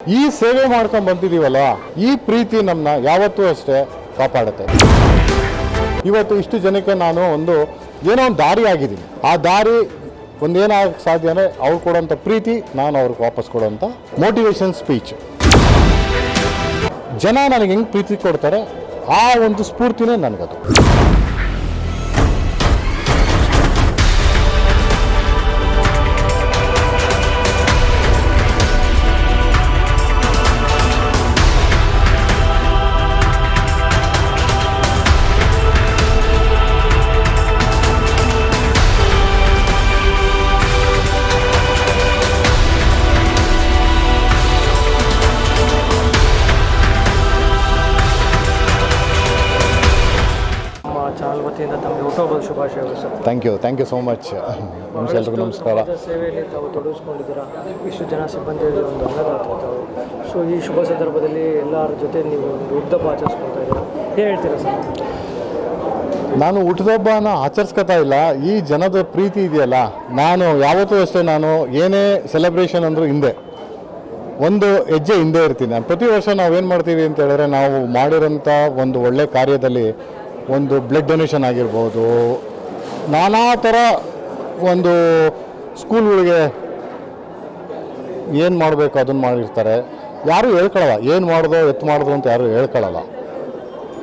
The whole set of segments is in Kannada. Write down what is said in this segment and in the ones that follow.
ಈ ಸೇವೆ ಮಾಡ್ಕೊಂಡ್ ಬಂದಿದೀವಲ್ಲ, ಈ ಪ್ರೀತಿ ನಮ್ಮನ್ನ ಯಾವತ್ತೂ ಅಷ್ಟೇ ಕಾಪಾಡುತ್ತೆ. ಇವತ್ತು ಇಷ್ಟು ಜನಕ್ಕೆ ನಾನು ಒಂದು ಏನೋ ಒಂದು ದಾರಿ ಆಗಿದ್ದೀನಿ. ಆ ದಾರಿ ಒಂದೇನಾಗಕ್ಕೆ ಸಾಧ್ಯ ಅಂದರೆ ಅವ್ರು ಕೊಡೋಂಥ ಪ್ರೀತಿ, ನಾನು ಅವ್ರಿಗೆ ವಾಪಸ್ ಕೊಡೋಂಥ ಮೋಟಿವೇಶನ್ ಸ್ಪೀಚ್ ಜನ ನನಗೆ ಹೆಂಗೆ ಪ್ರೀತಿ ಕೊಡ್ತಾರೆ, ಆ ಒಂದು ಸ್ಫೂರ್ತಿನೇ ನನಗದು. Thank you thank you so much ಎಲ್ರಿಗೂ ನಮಸ್ಕಾರ. ಸೇವೆಯಲ್ಲಿ ತಾವು ತೊಡಗಿಸ್ಕೊಂಡಿದ್ದೀರಾ? ಇಷ್ಟು ಜನ ಸಿಬ್ಬಂದಿಯಲ್ಲಿ ಒಂದು ತಾವು. ಸೊ ಈ ಶುಭ ಸಂದರ್ಭದಲ್ಲಿ ಎಲ್ಲರ ಜೊತೆ ನೀವು ಒಂದು ಹುಟ್ಟುಹಬ್ಬ ಆಚರಿಸ್ಕೊಳ್ತಾ ಇದ್ದೀರಾ? ಏನು ಹೇಳ್ತೀರಾ ಸರ್? ನಾನು ಹುಟ್ಟಿದಬ್ಬನ ಆಚರಿಸ್ಕೊತಾ ಇಲ್ಲ. ಈ ಜನದ ಪ್ರೀತಿ ಇದೆಯಲ್ಲ ನಾನು ಯಾವತ್ತೂ ಅಷ್ಟೇ ನಾನು ಏನೇ ಸೆಲೆಬ್ರೇಷನ್ ಅಂದರೂ ಹಿಂದೆ ಒಂದು ಹೆಜ್ಜೆ ಹಿಂದೆ ಇರ್ತೀನಿ. ನಾನು ಪ್ರತಿ ವರ್ಷ ನಾವೇನು ಮಾಡ್ತೀವಿ ಅಂತ ಹೇಳಿದ್ರೆ ನಾವು ಮಾಡಿರೋಂಥ ಒಂದು ಒಳ್ಳೆ ಕಾರ್ಯದಲ್ಲಿ ಒಂದು ಬ್ಲಡ್ ಡೊನೇಷನ್ ಆಗಿರ್ಬೋದು ನಾನಾ ಥರ ಒಂದು ಸ್ಕೂಲ್ಗಳಿಗೆ ಏನು ಮಾಡಬೇಕು ಅದನ್ನು ಮಾಡಿರ್ತಾರೆ. ಯಾರೂ ಹೇಳ್ಕೊಳ್ಳಲ್ಲ ಏನು ಮಾಡ್ದೋ ಎತ್ತು ಮಾಡ್ದೋ ಅಂತ ಯಾರೂ ಹೇಳ್ಕೊಳ್ಳಲ್ಲ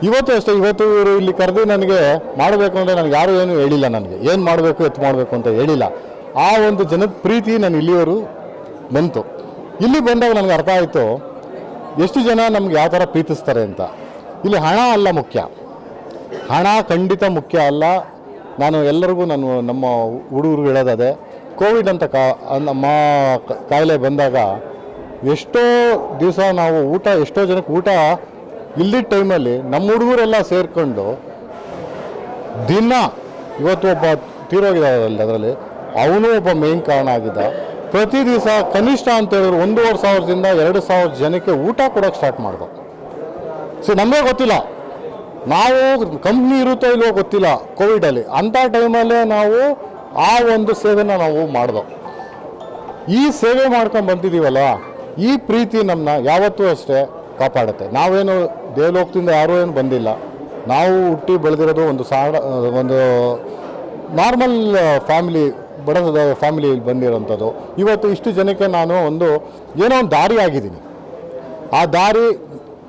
ಇವತ್ತು ಅಷ್ಟೇ, ಇವತ್ತು ಇವರು ಇಲ್ಲಿ ಕರೆದು ನನಗೆ ಮಾಡಬೇಕು ಅಂದರೆ ನನಗೆ ಯಾರೂ ಏನು ಹೇಳಿಲ್ಲ ನನಗೆ. ಏನು ಮಾಡಬೇಕು ಎತ್ತು ಮಾಡಬೇಕು ಅಂತ ಹೇಳಿಲ್ಲ. ಆ ಒಂದು ಜನದ ಪ್ರೀತಿ ನಾನು ಇಲ್ಲಿವರು ಬಂತು. ಇಲ್ಲಿ ಬಂದಾಗ ನನಗೆ ಅರ್ಥ ಆಯಿತು, ಎಷ್ಟು ಜನ ನಮ್ಗೆ ಯಾವ ಥರ ಪ್ರೀತಿಸ್ತಾರೆ ಅಂತ. ಇಲ್ಲಿ ಹಣ ಅಲ್ಲ ಮುಖ್ಯ. ಹಣ ಖಂಡಿತ ಮುಖ್ಯ ಅಲ್ಲ. ನಾನು ಎಲ್ಲರಿಗೂ ನಾನು ನಮ್ಮ ಹುಡುಗರು ಹೇಳೋದಾದೆ ಕೋವಿಡ್ ಅಂತ ಕಾ ನಮ್ಮ ಕಾಯಿಲೆ ಬಂದಾಗ ಎಷ್ಟೋ ದಿವಸ ನಾವು ಊಟ, ಎಷ್ಟೋ ಜನಕ್ಕೆ ಊಟ ಇಲ್ಲಿದ್ದ ಟೈಮಲ್ಲಿ ನಮ್ಮ ಹುಡುಗರೆಲ್ಲ ಸೇರಿಕೊಂಡು ದಿನ ಇವತ್ತು ಒಬ್ಬ ತೀರೋಗಿದ್ದಾರಲ್ಲಿ ಅದರಲ್ಲಿ, ಅವನು ಒಬ್ಬ ಮೇನ್ ಕಾರಣ ಆಗಿದ್ದ. ಪ್ರತಿ ದಿವಸ ಕನಿಷ್ಠ ಅಂತ ಹೇಳಿದ್ರು ಒಂದೂವರೆ ಸಾವಿರದಿಂದ ಎರಡು ಸಾವಿರ ಜನಕ್ಕೆ ಊಟ ಕೊಡೋಕ್ಕೆ ಸ್ಟಾರ್ಟ್ ಮಾಡಿದ್ರು ಸೊ, ನಮಗೆ ಗೊತ್ತಿಲ್ಲ. ನಾವು ಕಂಪ್ನಿ ಇರುತ್ತೋ ಇಲ್ಲೋ ಗೊತ್ತಿಲ್ಲ ಕೋವಿಡಲ್ಲಿ. ಅಂಥ ಟೈಮಲ್ಲೇ ನಾವು ಆ ಒಂದು ಸೇವೆನ ನಾವು ಮಾಡ್ದೋ. ಈ ಸೇವೆ ಮಾಡ್ಕೊಂಡು ಬಂದಿದ್ದೀವಲ್ಲ ಈ ಪ್ರೀತಿ ನಮ್ಮನ್ನ ಯಾವತ್ತೂ ಅಷ್ಟೇ ಕಾಪಾಡುತ್ತೆ. ನಾವೇನು ದೇವಲೋಕದಿಂದ ಯಾರೂ ಏನು ಬಂದಿಲ್ಲ. ನಾವು ಹುಟ್ಟಿ ಬೆಳೆದಿರೋದು ಒಂದು ಸಾಡ ಒಂದು ನಾರ್ಮಲ್ ಫ್ಯಾಮಿಲಿ ಬಡ ಫ್ಯಾಮಿಲಿ ಬಂದಿರೋಂಥದ್ದು. ಇವತ್ತು ಇಷ್ಟು ಜನಕ್ಕೆ ನಾನು ಒಂದು ಏನೋ ಒಂದು ದಾರಿ ಆಗಿದ್ದೀನಿ. ಆ ದಾರಿ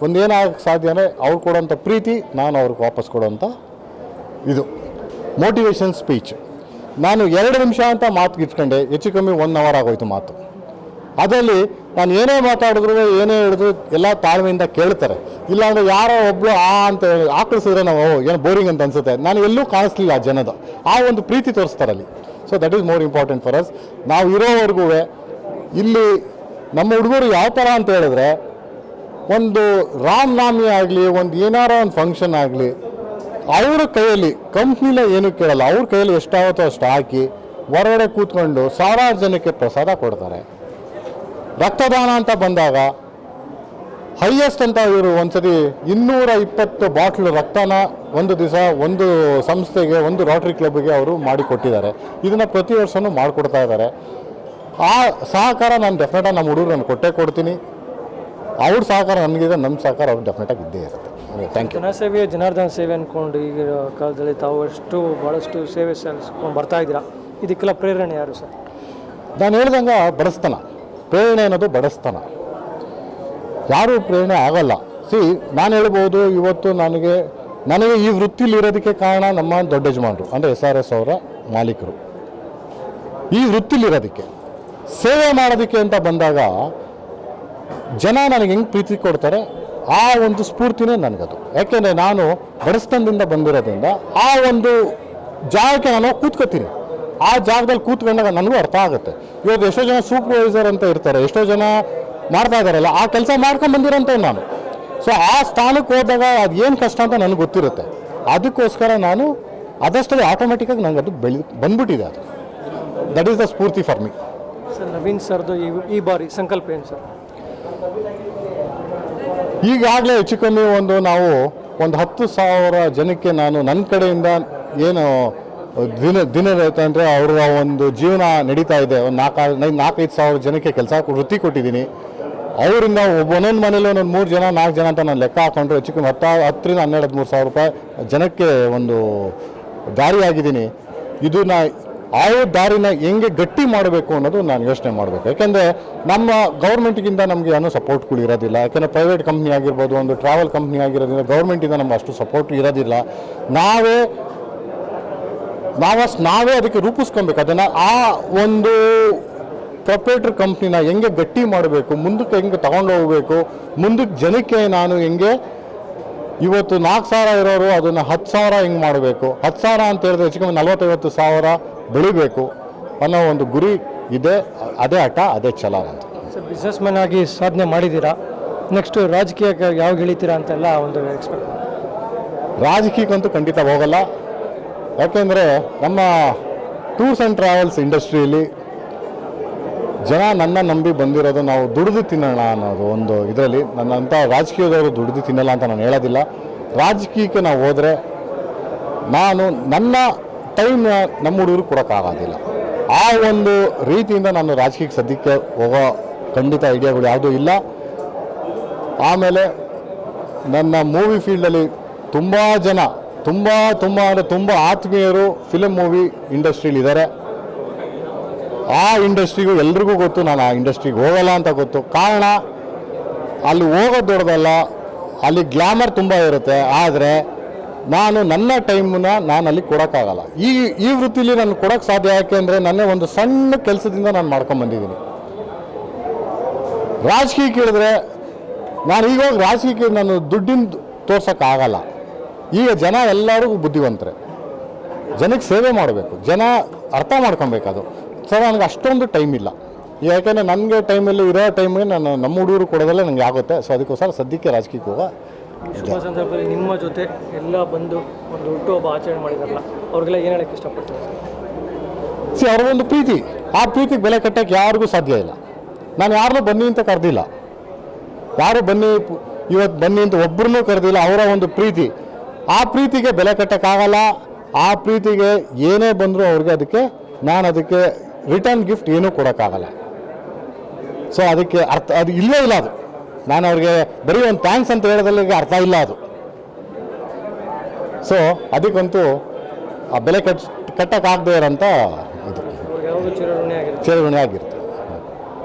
ಒಂದೇನಾಗಕ್ಕೆ ಸಾಧ್ಯ ಅಂದರೆ ಅವ್ರು ಕೊಡೋಂಥ ಪ್ರೀತಿ ನಾನು ಅವ್ರಿಗೆ ವಾಪಸ್ ಕೊಡೋಂಥ ಇದು. ಮೋಟಿವೇಶನ್ ಸ್ಪೀಚ್ ನಾನು ಎರಡು ನಿಮಿಷ ಅಂತ ಮಾತು ಇಟ್ಕೊಂಡೆ, ಹೆಚ್ಚು ಕಮ್ಮಿ ಒನ್ ಅವರ್ ಆಗೋಯ್ತು ಮಾತು. ಅದರಲ್ಲಿ ನಾನು ಏನೇ ಮಾತಾಡಿದ್ರು ಏನೇ ಹೇಳಿದ್ರು ಎಲ್ಲ ತಾಳ್ಮೆಯಿಂದ ಕೇಳ್ತಾರೆ. ಇಲ್ಲಾಂದರೆ ಯಾರೋ ಒಬ್ಬರು ಆ ಅಂತ ಹೇಳಿ ಆಕಳಿಸಿದ್ರೆ ನಾವು ಏನು ಏನೋ ಬೋರಿಂಗ್ ಅಂತ ಅನ್ಸುತ್ತೆ. ನಾನು ಎಲ್ಲೂ ಕಾಣಿಸ್ಲಿಲ್ಲ ಆ ಜನದ. ಆ ಒಂದು ಪ್ರೀತಿ ತೋರಿಸ್ತಾರೆ ಅಲ್ಲಿ. So that is more important for us ನಾವು ಇರೋವರೆಗೂ ಇಲ್ಲಿ ನಮ್ಮ ಹುಡುಗರು ಯಾವ ಥರ ಅಂತ ಹೇಳಿದ್ರೆ ಒಂದು ರಾಮನಾಮಿ ಆಗಲಿ, ಒಂದು ಏನಾರ ಒಂದು ಫಂಕ್ಷನ್ ಆಗಲಿ, ಅವರ ಕೈಯಲ್ಲಿ ಕಂಪ್ನಿನ ಏನೂ ಕೇಳಲ್ಲ, ಅವ್ರ ಕೈಯಲ್ಲಿ ಎಷ್ಟಾಗುತ್ತೋ ಅಷ್ಟು ಹಾಕಿ, ಹೊರಗಡೆ ಕೂತ್ಕೊಂಡು ಸಾವಿರಾರು ಜನಕ್ಕೆ ಪ್ರಸಾದ ಕೊಡ್ತಾರೆ. ರಕ್ತದಾನ ಅಂತ ಬಂದಾಗ ಹೈಯೆಸ್ಟ್ ಅಂತ ಇವರು ಒಂದ್ಸರಿ ಇನ್ನೂರ ಇಪ್ಪತ್ತು ಬಾಟ್ಲು ರಕ್ತನ ಒಂದು ದಿವಸ, ಒಂದು ಸಂಸ್ಥೆಗೆ, ಒಂದು ರೋಟರಿ ಕ್ಲಬ್ಗೆ ಅವರು ಮಾಡಿಕೊಟ್ಟಿದ್ದಾರೆ ಇದನ್ನು ಪ್ರತಿ ವರ್ಷವೂ ಮಾಡಿಕೊಡ್ತಾ ಇದ್ದಾರೆ. ಆ ಸಹಕಾರ ನಾನು ಡೆಫಿನೆಟಾಗಿ ನಮ್ಮ ಹುಡುಗರು ನಾನು ಕೊಟ್ಟೇ ಕೊಡ್ತೀನಿ. ಅವ್ರ ಸಹಕಾರ ನನಗಿದೆ ನಮ್ಮ ಸಹಕಾರ ಅವ್ರು ಡೆಫಿನೆಟಾಗಿ ಇದ್ದೇ ಇರುತ್ತೆ. ಥ್ಯಾಂಕ್ ಯು ಜನಸೇವೆ ಜನಾರ್ದನ ಸೇವೆ ಅಂದ್ಕೊಂಡು ಈಗಿನ ಕಾಲದಲ್ಲಿ ತಾವು ಅಷ್ಟು ಭಾಳಷ್ಟು ಸೇವೆ ಸಲ್ಲಿಸ್ಕೊಂಡು ಬರ್ತಾ ಇದ್ದೀರಾ? ಇದಕ್ಕೆಲ್ಲ ಪ್ರೇರಣೆ ಯಾರು ಸರ್? ನಾನು ಹೇಳ್ದಂಗೆ ಬಡಸ್ತನ. ಪ್ರೇರಣೆ ಅನ್ನೋದು ಬಡಸ್ತನ. ಯಾರೂ ಪ್ರೇರಣೆ ಆಗಲ್ಲ. ಸಿ ನಾನು ಹೇಳ್ಬೋದು ಇವತ್ತು ನನಗೆ ನನಗೆ ಈ ವೃತ್ತಿಲಿ ಇರೋದಕ್ಕೆ ಕಾರಣ ನಮ್ಮ ದೊಡ್ಡ ಯಜಮಾನರು ಅಂದರೆ ಎಸ್ ಆರ್ ಎಸ್ ಅವರ ಮಾಲೀಕರು. ಈ ವೃತ್ತಿಲಿರೋದಕ್ಕೆ ಸೇವೆ ಮಾಡೋದಕ್ಕೆ ಅಂತ ಬಂದಾಗ ಜನ ನನಗೆ ಹೆಂಗೆ ಪ್ರೀತಿ ಕೊಡ್ತಾರೆ ಆ ಒಂದು ಸ್ಫೂರ್ತಿನೇ ನನಗದು. ಯಾಕೆಂದರೆ ನಾನು ಬಡಸ್ತನದಿಂದ ಬಂದಿರೋದ್ರಿಂದ ಆ ಒಂದು ಜಾಗಕ್ಕೆ ನಾನು ಕೂತ್ಕೋತೀನಿ. ಆ ಜಾಗದಲ್ಲಿ ಕೂತ್ಕೊಂಡಾಗ ನನಗೂ ಅರ್ಥ ಆಗುತ್ತೆ. ಇವಾಗ ಎಷ್ಟೋ ಜನ ಸೂಪರ್ವೈಸರ್ ಅಂತ ಇರ್ತಾರೆ, ಎಷ್ಟೋ ಜನ ಮಾಡ್ತಾ ಇದ್ದಾರಲ್ಲ, ಆ ಕೆಲಸ ಮಾಡ್ಕೊಂಡು ಬಂದಿರೋಂಥವ್ನು ನಾನು. ಸೊ ಆ ಸ್ಥಾನಕ್ಕೆ ಹೋದಾಗ ಅದು ಏನು ಕಷ್ಟ ಅಂತ ನನಗೆ ಗೊತ್ತಿರುತ್ತೆ. ಅದಕ್ಕೋಸ್ಕರ ನಾನು ಅದಷ್ಟೇ ಆಟೋಮೆಟಿಕ್ಕಾಗಿ ನನಗೆ ಅದು ಬೆಳಿ, ಬಂದ್ಬಿಟ್ಟಿದೆ ಅದು. ದಟ್ ಈಸ್ ದ ಸ್ಫೂರ್ತಿ ಫಾರ್ ಮಿ ಸರ್, ನವೀನ್ ಸರ್ದು ಈ ಬಾರಿ ಸಂಕಲ್ಪ ಏನು ಸರ್? ಈಗಾಗಲೇ ಹೆಚ್ಚು ಕಮ್ಮಿ ಒಂದು ನಾವು ಒಂದು ಹತ್ತು ಸಾವಿರ ಜನಕ್ಕೆ ನಾನು ನನ್ನ ಕಡೆಯಿಂದ ಏನು ದಿನ ದಿನ ಅಂದರೆ ಅವರ ಒಂದು ಜೀವನ ನಡೀತಾ ಇದೆ. ಒಂದು ನಾಲ್ಕು ನಾಲ್ಕೈದು ಸಾವಿರ ಜನಕ್ಕೆ ಕೆಲಸ ವೃತ್ತಿ ಕೊಟ್ಟಿದ್ದೀನಿ. ಅವರಿಂದ ಒಂದೊಂದು ಮನೇಲಿ ಒಂದೊಂದು ಮೂರು ಜನ, ನಾಲ್ಕು ಜನ ಅಂತ ನಾನು ಲೆಕ್ಕ ಹಾಕೊಂಡ್ರೆ ಹೆಚ್ಚು ಕಮ್ಮಿ ಹತ್ತು, ಹತ್ತರಿಂದ ಹನ್ನೆರಡು ಮೂರು ಸಾವಿರ ರೂಪಾಯಿ ಜನಕ್ಕೆ ಒಂದು ದಾರಿಯಾಗಿದ್ದೀನಿ. ಇದು ನಾ ಆ ದಾರಿನ ಹೆಂಗೆ ಗಟ್ಟಿ ಮಾಡಬೇಕು ಅನ್ನೋದು ನಾನು ಯೋಚನೆ ಮಾಡಬೇಕು. ಯಾಕೆಂದರೆ ನಮ್ಮ ಗೌರ್ಮೆಂಟ್ಗಿಂತ ನಮಗೆ ಏನೂ ಸಪೋರ್ಟ್ಗಳು ಇರೋದಿಲ್ಲ. ಯಾಕೆಂದರೆ ಪ್ರೈವೇಟ್ ಕಂಪ್ನಿ ಆಗಿರ್ಬೋದು, ಒಂದು ಟ್ರಾವೆಲ್ ಕಂಪ್ನಿ ಆಗಿರೋದ್ರಿಂದ ಗೌರ್ಮೆಂಟಿಂದ ನಮ್ಗೆ ಅಷ್ಟು ಸಪೋರ್ಟ್ ಇರೋದಿಲ್ಲ. ನಾವೇ ನಾವಷ್ಟು ನಾವೇ ಅದಕ್ಕೆ ರೂಪಿಸ್ಕೊಬೇಕು. ಅದನ್ನು ಆ ಒಂದು ಪ್ರೊಪ್ರೇಟ್ರ್ ಕಂಪ್ನಿನ ಹೆಂಗೆ ಗಟ್ಟಿ ಮಾಡಬೇಕು, ಮುಂದಕ್ಕೆ ಹೆಂಗೆ ತಗೊಂಡು ಹೋಗಬೇಕು ಮುಂದಕ್ಕೆ ಜನಕ್ಕೆ ನಾನು ಹೆಂಗೆ ಇವತ್ತು ನಾಲ್ಕು ಸಾವಿರ ಇರೋರು, ಅದನ್ನು ಹತ್ತು ಸಾವಿರ ಹೆಂಗೆ ಮಾಡಬೇಕು? ಹತ್ತು ಸಾವಿರ ಅಂತ ಹೇಳಿದ್ರೆ ಹೆಚ್ಚು ಕಮ್ಮಿ ನಲ್ವತ್ತೈವತ್ತು ಸಾವಿರ ಬೆಳಿಬೇಕು ಅನ್ನೋ ಒಂದು ಗುರಿ ಇದೆ. ಅದೇ ಆಟ ಅದೇ ಛಲ ಅಂತ. ಸರ್ ಬಿಸ್ನೆಸ್ ಮ್ಯಾನ್ ಆಗಿ ಸಾಧನೆ ಮಾಡಿದ್ದೀರಾ? ನೆಕ್ಸ್ಟ್ ರಾಜಕೀಯಕ್ಕೆ ಯಾವಾಗ ಇಳಿತೀರಾ ಅಂತೆಲ್ಲ ಒಂದು ಎಕ್ಸ್ಪೆಕ್ಟ್ ರಾಜಕೀಯಕ್ಕಂತೂ ಖಂಡಿತ ಹೋಗಲ್ಲ. ಯಾಕೆಂದರೆ ನಮ್ಮ ಟೂರ್ಸ್ ಆ್ಯಂಡ್ ಟ್ರಾವೆಲ್ಸ್ ಇಂಡಸ್ಟ್ರಿಯಲ್ಲಿ ಜನ ನನ್ನ ನಂಬಿ ಬಂದಿರೋದು ನಾವು ದುಡಿದು ತಿನ್ನೋಣ ಅನ್ನೋದು ಒಂದು ಇದರಲ್ಲಿ. ನನ್ನಂಥ ರಾಜಕೀಯದವರು ದುಡಿದು ತಿನ್ನಲ್ಲ ಅಂತ ನಾನು ಹೇಳೋದಿಲ್ಲ. ರಾಜಕೀಯಕ್ಕೆ ನಾವು ಹೋದರೆ ನಾನು ನನ್ನ ಟೈಮ್ ನಮ್ಮ ಹುಡುಗರು ಕೊಡೋಕ್ಕಾಗೋದಿಲ್ಲ. ಆ ಒಂದು ರೀತಿಯಿಂದ ನಾನು ರಾಜಕೀಯಕ್ಕೆ ಸದ್ಯಕ್ಕೆ ಹೋಗೋ ಖಂಡಿತ ಐಡಿಯಾಗಳು ಯಾವುದೂ ಇಲ್ಲ. ಆಮೇಲೆ ನನ್ನ ಮೂವಿ ಫೀಲ್ಡಲ್ಲಿ ತುಂಬ ಜನ, ತುಂಬ ತುಂಬ ಅಂದರೆ ತುಂಬ ಆತ್ಮೀಯರು ಫಿಲಮ್ ಮೂವಿ ಇಂಡಸ್ಟ್ರೀಲಿದ್ದಾರೆ ಆ ಇಂಡಸ್ಟ್ರಿಗೂ ಎಲ್ರಿಗೂ ಗೊತ್ತು, ನಾನು ಆ ಇಂಡಸ್ಟ್ರಿಗೆ ಹೋಗಲ್ಲ ಅಂತ ಗೊತ್ತು. ಕಾರಣ, ಅಲ್ಲಿ ಹೋಗೋದು ದೊಡ್ಡದಲ್ಲ, ಅಲ್ಲಿ ಗ್ಲಾಮರ್ ತುಂಬ ಇರುತ್ತೆ. ಆದರೆ ನಾನು ನನ್ನ ಟೈಮನ್ನ ನಾನು ಅಲ್ಲಿ ಕೊಡೋಕ್ಕಾಗಲ್ಲ. ಈ ಈ ವೃತ್ತಿಲಿ ನಾನು ಕೊಡೋಕೆ ಸಾಧ್ಯ ಯಾಕೆ ಅಂದರೆ ನನ್ನ ಒಂದು ಸಣ್ಣ ಕೆಲಸದಿಂದ ನಾನು ಮಾಡ್ಕೊಂಬಂದಿದ್ದೀನಿ ರಾಜಕೀಯ ಕೇಳಿದ್ರೆ ನಾನು ಈಗ ರಾಜಕೀಯಕ್ಕೆ ನಾನು ದುಡ್ಡಿನ ತೋರ್ಸೋಕ್ಕಾಗಲ್ಲ. ಈಗ ಜನ ಎಲ್ಲರಿಗೂ ಬುದ್ಧಿವಂತರೆ. ಜನಕ್ಕೆ ಸೇವೆ ಮಾಡಬೇಕು. ಜನ ಅರ್ಥ ಮಾಡ್ಕೊಬೇಕು ಅದು. ಸೊ ನನಗೆ ಅಷ್ಟೊಂದು ಟೈಮ್ ಇಲ್ಲ. ಯಾಕೆಂದರೆ ನನಗೆ ಟೈಮಲ್ಲಿ ಇರೋ ಟೈಮಿಗೆ ನಾನು ನಮ್ಮ ಹುಡುಗರು ಕೊಡೋದಲ್ಲೇ ನನಗೆ ಆಗುತ್ತೆ. ಸೊ, ಅದಕ್ಕೋಸ್ಕರ ಸದ್ಯಕ್ಕೆ ರಾಜಕೀಯಕ್ಕೆ ಹೋಗೋ. ಶುಭ ಸಂದರ್ಭದಲ್ಲಿ ನಿಮ್ಮ ಜೊತೆ ಎಲ್ಲ ಬಂದು ಒಂದು ಹುಟ್ಟುಹಬ್ಬ ಆಚರಣೆ ಮಾಡಿದಾರಲ್ಲ, ಅವ್ರಿಗೆಲ್ಲ ಏನು ಹೇಳಕ್ಕೆ ಇಷ್ಟಪಡ್ತೀನಿ ಸಿ, ಅವ್ರ ಒಂದು ಪ್ರೀತಿ. ಆ ಪ್ರೀತಿಗೆ ಬೆಲೆ ಕಟ್ಟಕ್ಕೆ ಯಾರಿಗೂ ಸಾಧ್ಯ ಇಲ್ಲ. ನಾನು ಯಾರನ್ನೂ ಬನ್ನಿ ಅಂತ ಕರೆದಿಲ್ಲ. ಯಾರು ಬನ್ನಿ ಇವತ್ತು ಬನ್ನಿ ಅಂತ ಒಬ್ಬರನ್ನೂ ಕರೆದಿಲ್ಲ, ಅವರ ಒಂದು ಪ್ರೀತಿ. ಆ ಪ್ರೀತಿಗೆ ಬೆಲೆ ಕಟ್ಟಕ್ಕಾಗಲ್ಲ. ಆ ಪ್ರೀತಿಗೆ ಏನೇ ಬಂದರೂ ಅವ್ರಿಗೆ ಅದಕ್ಕೆ, ನಾನು ಅದಕ್ಕೆ ರಿಟರ್ನ್ ಗಿಫ್ಟ್ ಏನೂ ಕೊಡೋಕ್ಕಾಗಲ್ಲ. ಸೊ ಅದಕ್ಕೆ ಅರ್ಥ, ಅದು ಇಲ್ಲೇ ಇಲ್ಲ ಅದು. ನಾನು ಅವ್ರಿಗೆ ಬರೀ ಒಂದು ಥ್ಯಾಂಕ್ಸ್ ಅಂತ ಹೇಳೋದ್ರಲ್ಲಿ ಅರ್ಥ ಇಲ್ಲ ಅದು. ಸೊ ಅದಕ್ಕಂತೂ ಆ ಬೆಲೆ ಕಟ್ ಕಟ್ಟಕ್ಕಾಗದೇ ಇರೋಂಥ ಇದು. ಚಿರಋಣಿ ಆಗಿರುತ್ತೆ